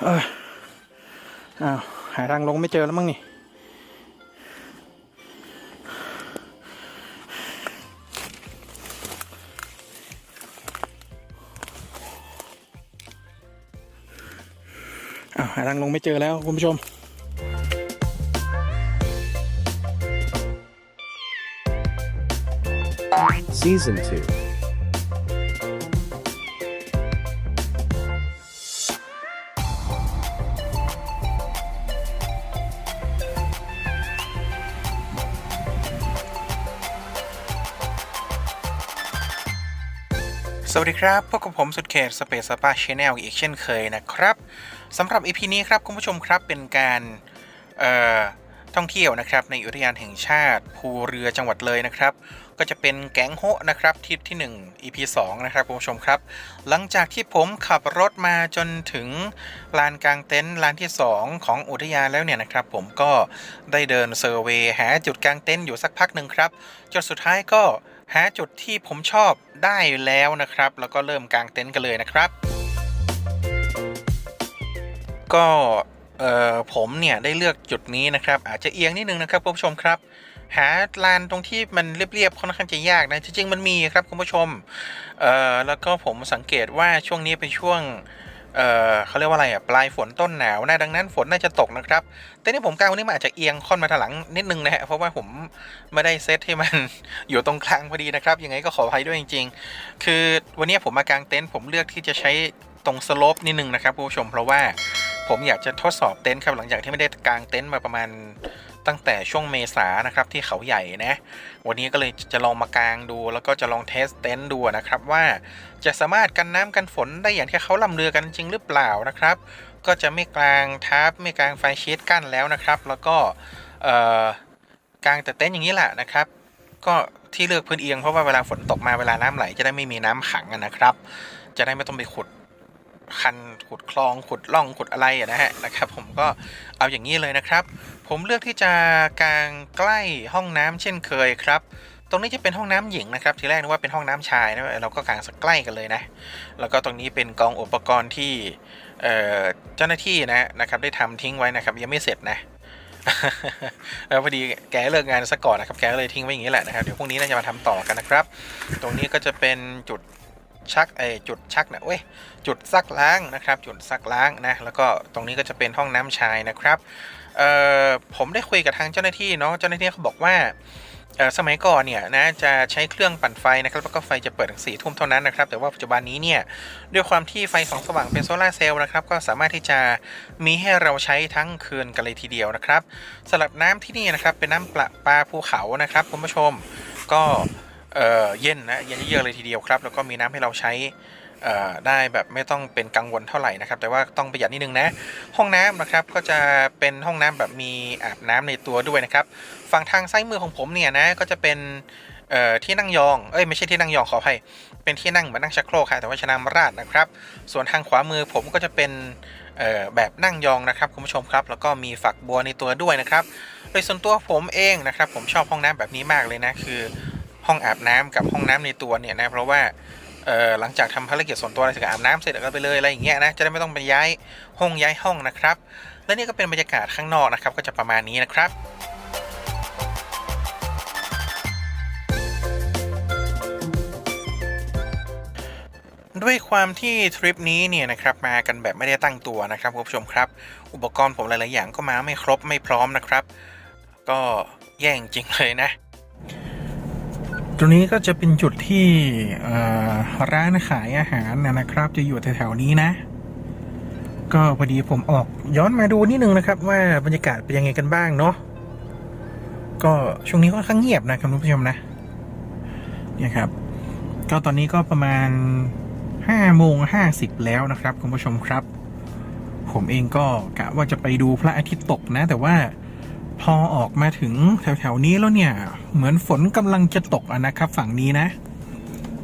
เอออ้าวหาทางลงไม่เจอแล้วมั้งนี่อ้าวหาทางลงไม่เจอแล้วคุณผู้ชม Season 2. สวัสดีครับพบกับผมสุดเขตสเปซสปาชแนลอีกเช่นเคยนะครับสำหรับ EP นี้ครับคุณผู้ชมครับเป็นการท่องเที่ยวนะครับในอุทยานแห่งชาติ ภูเรือจังหวัดเลยนะครับ ก็จะเป็นแก๊งโฮะนะครับทริปที่ 1 EP 2 นะครับคุณผู้ชมครับ หลังจากที่ผมขับรถมาจนถึงลานกลางเต็นท์ลานที่ 2 ของอุทยานแล้วเนี่ยนะครับ ผมก็ได้เดินเซอร์เวย์หาจุดกลางเต็นท์อยู่สักพักหนึ่งครับจนสุดท้ายก็ หาจุดที่ผมชอบได้แล้วนะครับ แล้วก็เริ่มกางเต็นท์กันเลยนะครับ ก็ผมเนี่ยได้เลือกจุดนี้นะครับ อาจจะเอียงนิดนึงนะครับคุณผู้ชมครับ หาลานตรงที่มันเรียบๆค่อนข้างจะยากนะจริงๆมันมีครับคุณผู้ชมแล้วก็ผมสังเกตว่าช่วงนี้เป็นช่วง เอ่อเขาเรียกว่าอะไรอะปลายฝนต้นหนาวนะดังนั้นฝนน่าจะตกนะครับ แต่นี่ผมกางวันนี้มันอาจจะเอียงค่อนมาทางหลังนิดนึงนะฮะเพราะว่าผมไม่ได้เซตให้มัน อยู่ตรงกลางพอดีนะครับ ยังไงก็ขออภัยด้วยจริง ๆ คือวันนี้ผมมากางเต็นท์ผมเลือกที่จะใช้ตรงสโลปนิดนึงนะครับคุณผู้ชมเพราะว่าผมอยากจะทดสอบเต็นท์ครับหลังจากที่ไม่ได้กางเต็นท์มาประมาณ ตั้งแต่ช่วงเมษานะครับที่เขาใหญ่นะ วันนี้ก็เลยจะลองมากางดู แล้วก็จะลองเทสเต็นท์ดูนะครับว่าจะสามารถกันน้ำกันฝนได้อย่างที่เขาล่ำลือกันจริงหรือเปล่านะครับ ก็จะไม่กลางทับไม่กลางไฟชีตกั้นแล้วนะครับ แล้วก็เอ่อกางแต่เต็นท์อย่างนี้แหละนะครับ ก็ที่เลือกพื้นเอียงเพราะว่าเวลาฝนตกมาเวลาน้ำไหลจะได้ไม่มีน้ำขังนะครับ จะได้ไม่ต้องไปขุดคันขุดคลองขุดล่องขุดอะไรนะฮะนะครับ ผมก็เอาอย่างนี้เลยนะครับ ผมเลือกที่จะกางใกล้ห้องน้ำเช่นเคยครับ ตรงนี้จะเป็นห้องน้ำหญิงนะครับ ทีแรกนึกว่าเป็นห้องน้ำชายนะเราก็กางสักใกล้กันเลยนะ แล้วก็ตรงนี้เป็นกองอุปกรณ์ที่เจ้าหน้าที่นะนะครับ ได้ทำทิ้งไว้นะครับ ยังไม่เสร็จนะแล้วพอดีแกเลิกงานซะก่อนนะครับ แกก็เลยทิ้งไว้อย่างนี้แหละนะครับ เดี๋ยวพรุ่งนี้น่าจะมาทำต่อกันนะครับ ตรงนี้ก็จะเป็นจุด ชักเอจุดชักนะเว้ยจุดซักล้างนะครับ จุดซักล้างนะแล้วก็ตรงนี้ก็จะเป็นห้องน้ำชายนะครับเอ่อผมได้คุยกับทางเจ้าหน้าที่เนาะเจ้าหน้าที่เขาบอกว่าสมัยก่อนเนี่ยนะจะใช้เครื่องปั่นไฟนะครับแล้วก็ไฟจะเปิดถึงสี่ทุ่มเท่านั้นนะครับแต่ว่าปัจจุบันนี้เนี่ยด้วยความที่ไฟส่องสว่างเป็นโซลาร์เซลล์นะครับก็สามารถที่จะมีให้เราใช้ทั้งคืนกันเลยทีเดียวนะครับสำหรับน้ำที่นี่นะครับเป็นน้ำประปลาภูเขานะครับคุณผู้ชมก็ เย็นนะเย็นเยอะเลยทีเดียวครับ แล้วก็มีน้ำให้เราใช้ได้แบบไม่ต้องเป็นกังวลเท่าไหร่นะครับ แต่ว่าต้องประหยัดนิดนึงนะ ห้องน้ำนะครับก็จะเป็นห้องน้ำแบบมีอาบน้ำในตัวด้วยนะครับ ฝั่งทางซ้ายมือของผมเนี่ยนะก็จะเป็นที่นั่งยอง เอ้ยไม่ใช่ที่นั่งยองขออภัย เป็นที่นั่งเหมือนนั่งชักโครกค่ะแต่ว่าชนามราดนะครับ ส่วนทางขวามือผมก็จะเป็นแบบนั่งยองนะครับคุณผู้ชมครับ แล้วก็มีฝักบัวในตัวด้วยนะครับ โดยส่วนตัวผมเองนะครับ ผมชอบห้องน้ำแบบนี้มากเลยนะคือ ห้องอาบน้ำกับห้องน้ำในตัวเนี่ยนะเพราะว่าเออหลังจากทำภารกิจส่วนตัวอะไรเสร็จอาบน้ำเสร็จแล้วก็ไปเลยอะไรอย่างเงี้ยนะจะได้ไม่ต้องไปย้ายห้องย้ายห้องนะครับ และนี่ก็เป็นบรรยากาศข้างนอกนะครับ ก็จะประมาณนี้นะครับด้วยความที่ทริปนี้เนี่ยนะครับมากันแบบไม่ได้ตั้งตัวนะครับคุณผู้ชมครับ อุปกรณ์ผมหลาย ๆ อย่างก็มาไม่ครบไม่พร้อมนะครับ ก็แย่จริงเลยนะ รงนี้ก็จะเป็นจุดที่ร้านขายอาหารนะนะครับ จะอยู่แถวๆนี้นะ ก็พอดีผมออกย้อนมาดูนิดนึงนะครับ ว่าบรรยากาศเป็นยังไงกันบ้างเนาะก็ช่วงนี้ค่อนข้างเงียบนะครับคุณผู้ชมนะเนี่ยครับ ก็ตอนนี้ก็ประมาณห้าโมงห้าสิบแล้วนะครับคุณผู้ชมครับ ผมเองก็กะว่าจะไปดูพระอาทิตย์ตกนะ แต่ว่า พอออกมาถึงแถวๆนี้แล้วเนี่ย เหมือนฝนกำลังจะตกนะครับ ฝั่งนี้นะ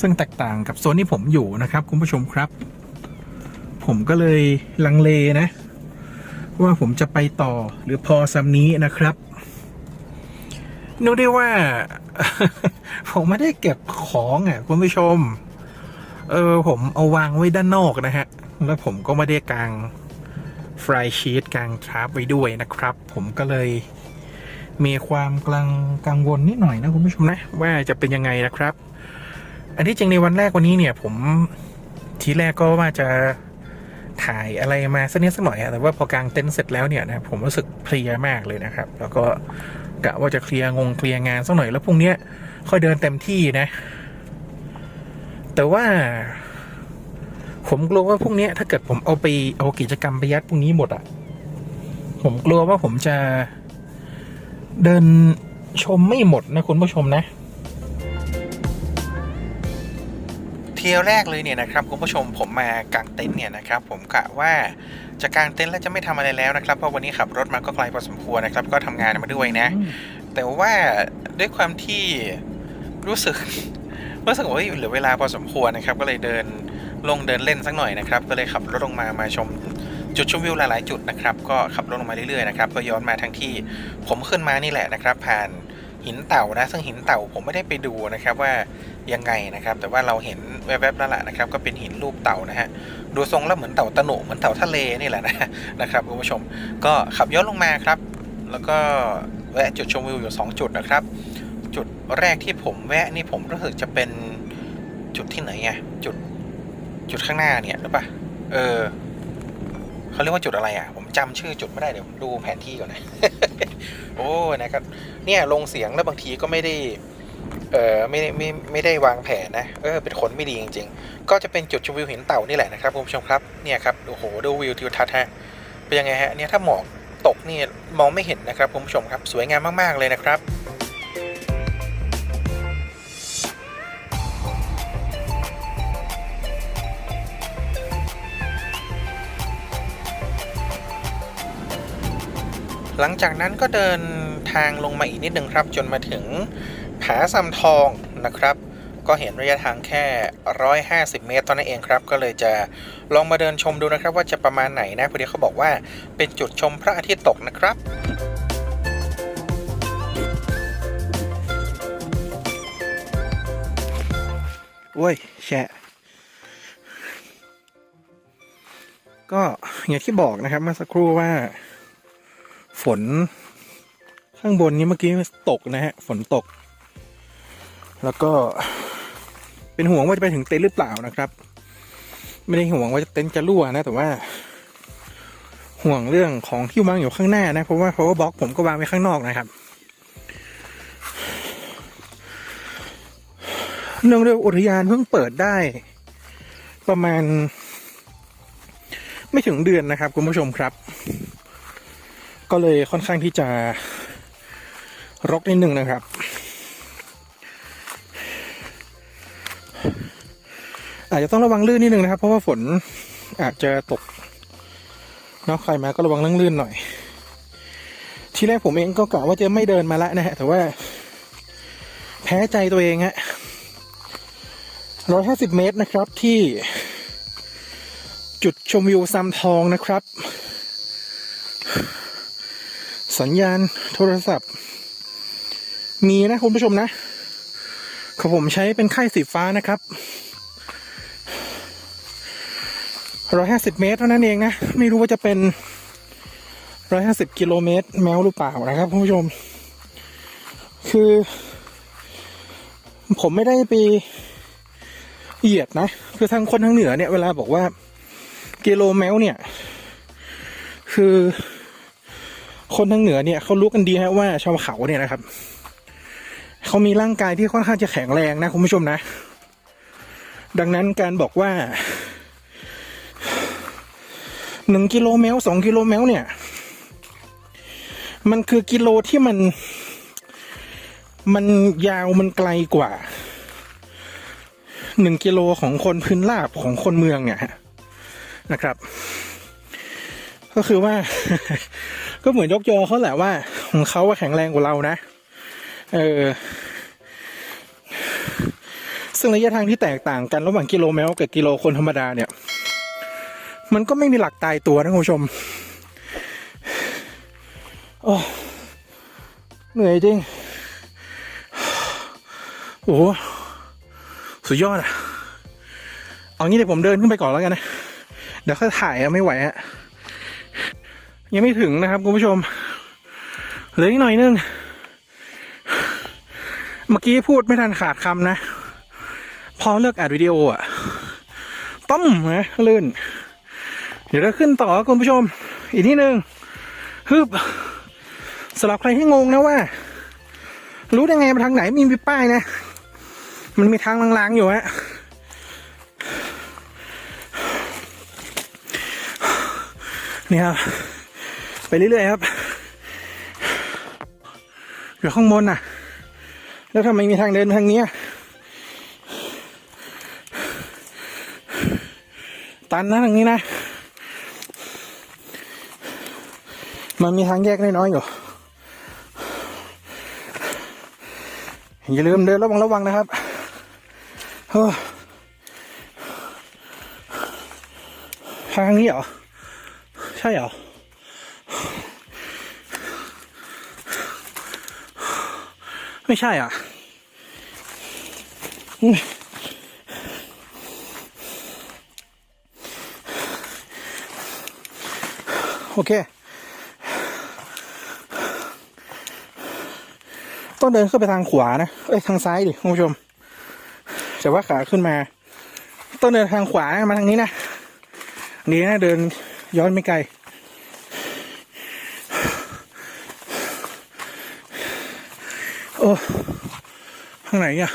ซึ่งแตกต่างกับโซนที่ผมอยู่นะครับ คุณผู้ชมครับ ผมก็เลยลังเลนะ ว่าผมจะไปต่อหรือพอซ้ำนี้นะครับนึกได้ว่า ผมไม่ได้เก็บของอะคุณผู้ชม เออผมเอาวางไว้ด้านนอกนะฮะ แล้วผมก็ไม่ได้กางฟรายชีสกางทราฟไว้ด้วยนะครับ ผมก็เลย มีความกลังกังวลนิดหน่อยนะคุณผู้ชมนะ ว่าจะเป็นยังไงนะครับ อันที่จริงในวันแรกวันนี้เนี่ย ผมทีแรกก็ว่าจะถ่ายอะไรมาสักนิดสักหน่อยอะแต่ว่าพอกางเต็นท์เสร็จแล้วเนี่ยนะผมรู้สึกเพลียมากเลยนะครับ แล้วก็กะว่าจะเคลียร์งงเคลียร์งานสักหน่อยแล้วพรุ่งนี้ค่อยเดินเต็มที่นะ แต่ว่า ผมกลัวว่าพรุ่งนี้ถ้าเกิดผมเอาไปเอากิจกรรมไปยัดพรุ่งนี้หมดอะผมกลัวว่าผมจะ เดินชมไม่หมดนะคุณผู้ชมนะ เที่ยวแรกเลยเนี่ยนะครับคุณผู้ชมผมมากางเต็นท์เนี่ยนะครับ ผมกะว่าจะกางเต็นท์แล้วจะไม่ทำอะไรแล้วนะครับเพราะวันนี้ขับรถมาก็ไกลพอสมควรนะครับ ก็ทำงานมาด้วยนะ แต่ว่าด้วยความที่รู้สึกรู้สึกว่าเฮ้ยเหลือเวลาพอสมควรนะครับ ก็เลยเดินลงเดินเล่นสักหน่อยนะครับ ก็เลยขับรถลงมามาชม จุดชมวิวหลาย ๆ จุดนะครับก็ขับรถลงมาเรื่อย ๆ นะครับก็ย้อนมาทั้งที่ผมขึ้นมานี่แหละนะครับ ผ่านหินเต่านะซึ่งหินเต่าผมไม่ได้ไปดูนะครับว่ายังไงนะครับ แต่ว่าเราเห็นแวบๆแล้วล่ะนะครับ ก็เป็นหินรูปเต่านะฮะดูทรงแล้วเหมือนเต่าตะหนุเหมือนเต่าทะเลนี่แหละนะนะครับคุณผู้ชมก็ขับย้อนลงมาครับ แล้วก็แวะจุดชมวิวอยู่ 2 จุดนะครับ จุดแรกที่ผมแวะนี่ผมรู้สึกจะเป็นจุดที่ไหนอะจุดจุดข้างหน้าเนี่ยหรือปะเออ เขาเรียกว่าจุดอะไรอะ ผมจำชื่อจุดไม่ได้เดี๋ยวดูแผนที่ก่อนนะ โอ้นะครับ เนี่ยลงเสียงแล้วบางทีก็ไม่ได้ เออไม่ได้ไม่ไม่ได้วางแผนนะ เออ เป็นคนไม่ดีจริง ๆ ก็จะเป็นจุดชมวิวหินเต่านี่แหละนะครับคุณผู้ชมครับ เนี่ยครับ โอ้โห ดูวิวทิวทัศน์ฮะ เป็นยังไงฮะ เนี่ยถ้าหมอกตกนี่มองไม่เห็นนะครับคุณผู้ชมครับ สวยงามมากๆเลยนะครับ หลังจากนั้นก็เดินทางลงมาอีกนิดหนึ่งครับ จนมาถึงผาซำทองนะครับ ก็เห็นระยะทางแค่ 150 เมตรเท่านั้นเองครับ ก็เลยจะลองมาเดินชมดูนะครับ ว่าจะประมาณไหนนะพอดีเขาบอกว่าเป็นจุดชมพระอาทิตย์ตกนะครับโอ้ยแชะก็อย่างที่บอกนะครับเมื่อสักครู่ว่า ฝน ข้างบนนี้เมื่อกี้ตกนะฮะ ฝนตก แล้วก็เป็นห่วงว่าจะไปถึงเต็นท์หรือเปล่านะครับ ไม่ได้ห่วงว่าจะเต็นท์จะรั่วนะ แต่ว่า ห่วงเรื่องของที่วางอยู่ข้างหน้านะ เพราะว่า power box ผมก็วางไว้ข้างนอกนะครับเนื่องด้วยอุทยานเพิ่งเปิดได้ ประมาณ ไม่ถึงเดือนนะครับ คุณผู้ชมครับ ก็เลยค่อนข้างที่จะรกนิดนึงนะครับ อาจจะต้องระวังลื่นนิดนึงนะครับ เพราะว่าฝนอาจจะตกนาะใครมาก็ระวังเรื่องลื่นหน่อย ทีแรกผมเองก็กะว่าจะไม่เดินมาละนะฮะแต่ว่า แพ้ใจตัวเองฮะร้อยห้าสิบเมตรนะครับที่จุดชมวิวซำทองนะครับ สัญญาณโทรศัพท์ มีนะคุณผู้ชมนะขผมใช้เป็นค่ายสีฟ้านะครับร้อยห้าสิบเมตรเท่านั้นเองนะ ไม่รู้ว่าจะเป็นร้อยห้าสิบกิโลเมตร แมวหรือเปล่านะครับคุณผู้ชม คือ ผมไม่ได้ไปเหยียดนะ คือทางคนทางเหนือเนี่ย เวลาบอกว่า กิโลแมวเนี่ย คือ คนทางเหนือเนี่ยเขารู้กันดีฮะว่าชาวเขาเนี่ยนะครับเขามีร่างกายที่ค่อนข้างจะแข็งแรงนะคุณผู้ชมนะ ดังนั้นการบอกว่าหนึ่งกิโลเมตรสองกิโลเมตรเนี่ย มันคือกิโลที่มัน มันยาวมันไกลกว่าหนึ่งกิโลของคนพื้นราบของคนเมืองเนี่ยนะครับ ก็คือว่า ก็เหมือนยกยอเขาแหละว่าของเขาว่าแข็งแรงกว่าเรานะ เออ ซึ่งระยะทางที่แตกต่างกันระหว่างกิโลเมตรกับกิโลคนธรรมดาเนี่ย มันก็ไม่มีหลักตายตัวนะคุณผู้ชมโอ้เหนื่อยจริง โอ้สุดยอดอะเอางี้เดี๋ยวผมเดินขึ้นไปก่อนแล้วกันนะ เดี๋ยวค่อยถ่ายอะไม่ไหวอะ ยังไม่ถึงนะครับคุณผู้ชมเหลืออีกหน่อยนึงเมื่อกี้พูดไม่ทันขาดคำนะ พอเลิกอัดวิดีโออะต้มนะลื่น เดี๋ยวเราขึ้นต่อคุณผู้ชม อีกนิดนึงฮึบสำหรับใครที่งงนะว่า รู้ได้ไงมาทางไหนมีมีป้ายนะ มันมีทางลางๆอยู่ฮะนี่ครับ ไปเรื่อยๆครับ อยู่ข้างบนน่ะ แล้วทำไมมีทางเดินทางนี้ตันนะทางนี้นะ มันมีทางแยกน้อยๆอยู่อย่าลืมเดินระวังระวังนะครับทางนี้เหรอ ใช่เหรอ ไม่ใช่อะโอเค ต้องเดินขึ้นไปทางขวานะ เอ้ย ทางซ้ายดิคุณผู้ชม แต่ว่าขาขึ้นมา ต้องเดินทางขวานะมาทางนี้นะดีนะเดินย้อนไม่ไกล โอ้ ข้างไหนเนี่ย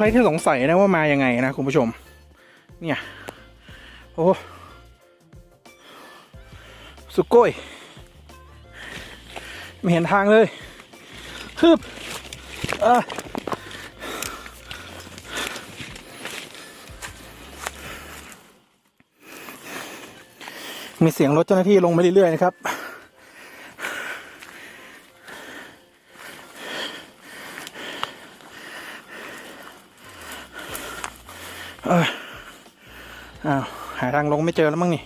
ใครที่สงสัยนะว่ามายังไงนะคุณผู้ชม เนี่ย โอ้สุโก้ยไม่เห็นทางเลยฮึบเอะมีเสียงรถเจ้าหน้าที่ลงมาเรื่อยๆนะครับ เอออ้าทางลงไม่เจอแล้วมั้งนี่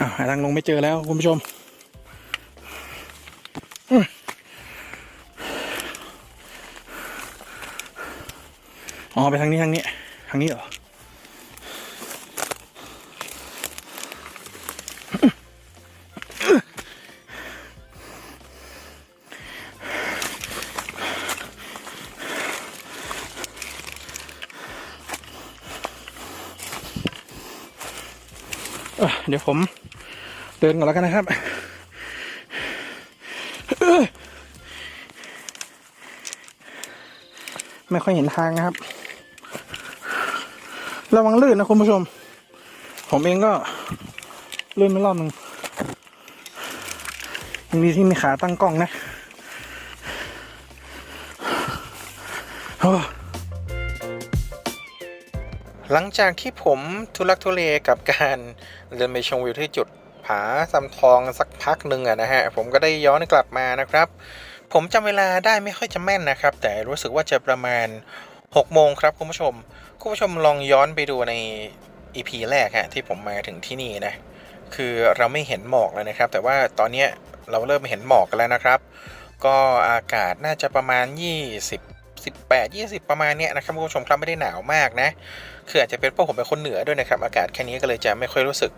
อ้าวหาทางลงไม่เจอแล้วคุณผู้ชมอ๋อไปทางนี้ทางนี้ทางนี้เหรอ เดี๋ยวผมเดินก่อนแล้วกันนะครับไม่ค่อยเห็นทางนะครับ ระวังลื่นนะคุณผู้ชม ผมเองก็ลื่นไปรอบหนึ่งยังดีที่มีขาตั้งกล้องนะ หลังจากที่ผมทุลักทุเลกับการเดินไปชมวิวที่จุดผาซำทองสักพักหนึ่งอะนะฮะ ผมก็ได้ย้อนกลับมานะครับ ผมจำเวลาได้ไม่ค่อยจะแม่นนะครับ แต่รู้สึกว่าจะประมาณ 6 โมงครับคุณผู้ชม คุณผู้ชมลองย้อนไปดูใน EP แรกฮะที่ผมมาถึงที่นี่นะ คือเราไม่เห็นหมอกเลยนะครับ แต่ว่าตอนนี้เราเริ่มเห็นหมอกกันแล้วนะครับ ก็อากาศน่าจะประมาณ 20 18 20 ประมาณเนี้ยนะครับคุณผู้ชมครับไม่ได้หนาวมากนะ คืออาจจะเป็นเพราะผมเป็นคนเหนือด้วยนะครับ อากาศแค่นี้ก็เลยจะไม่ค่อยรู้สึก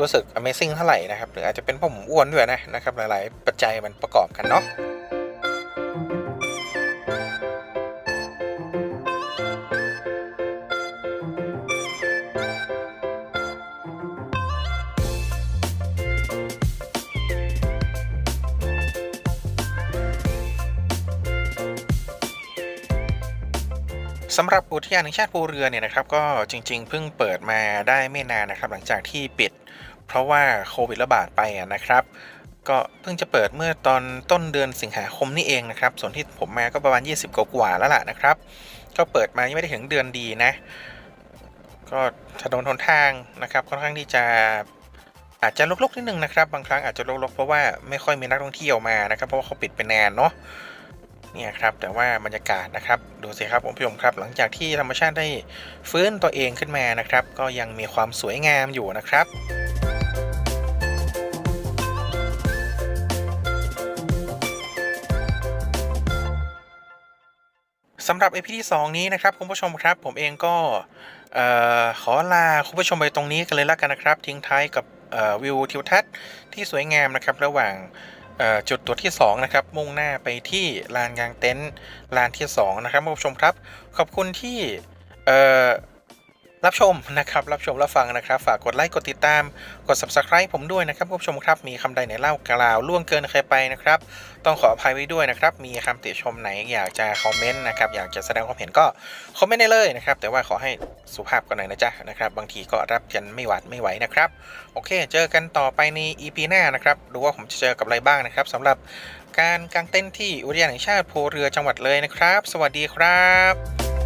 รู้สึก Amazing เท่าไหร่นะครับ หรืออาจจะเป็นเพราะผมอ้วนด้วยนะนะครับ หลาย ๆ ปัจจัยมันประกอบกันเนาะ สำหรับอุทยานแห่งชาติภูเรือเนี่ยนะครับก็จริง ๆ เพิ่งเปิดมาได้ไม่นานนะครับ หลังจากที่ปิด เพราะว่าโควิดระบาดไปนะครับ ก็เพิ่งจะเปิดเมื่อตอนต้นเดือนสิงหาคมนี่เองนะครับ ส่วนที่ผมมาก็ประมาณ 20กว่าแล้วล่ะนะครับ ก็เปิดมายังไม่ได้ถึงเดือนดีนะ ก็ถนนหนทางนะครับค่อนข้างที่จะอาจจะลกๆนิดนึงนะครับ บางครั้งอาจจะลกๆเพราะว่าไม่ค่อยมีนักท่องเที่ยวมานะครับ เพราะว่าเขาปิดไปนานเนาะ เนี่ยครับแต่ว่าบรรยากาศนะครับดูสิครับผมผู้ชมครับ หลังจากที่ธรรมชาติได้ฟื้นตัวเองขึ้นมานะครับ ก็ยังมีความสวยงามอยู่นะครับสำหรับ EP ที่ 2 นี้นะครับคุณผู้ชมครับ ผมเองก็ขอลาคุณผู้ชมไปตรงนี้กันเลยแล้วกันนะครับ ทิ้งท้ายกับวิวทิวทัศน์ที่สวยงามนะครับ ระหว่าง จุดตรวจที่2นะครับมุ่งหน้าไปที่ลานยางเต็นท์ลานที่2นะครับผู้ชมครับ ขอบคุณที่ รับชมนะครับ รับชมรับฟังนะครับ ฝากกดไลค์ กดติดตาม กด subscribe ผมด้วยนะครับคุณผู้ชมครับ มีคำใดไหนเล่ากล่าวล่วงเกินใครไปนะครับ ต้องขออภัยไว้ด้วยนะครับ มีคำติชมไหนอยากจะคอมเมนต์นะครับ อยากจะแสดงความเห็นก็คอมเมนต์ได้เลยนะครับ แต่ว่าขอให้สุภาพกันหน่อยนะจ๊ะนะครับ บางทีก็รับกันไม่หวาดไม่ไหวนะครับ โอเค เจอกันต่อไปใน EP หน้านะครับ ดูว่าผมจะเจอกับอะไรบ้างนะครับสำหรับการกางเต้นท์ที่อุทยานแห่งชาติภูเรือจังหวัดเลยนะครับ สวัสดีครับ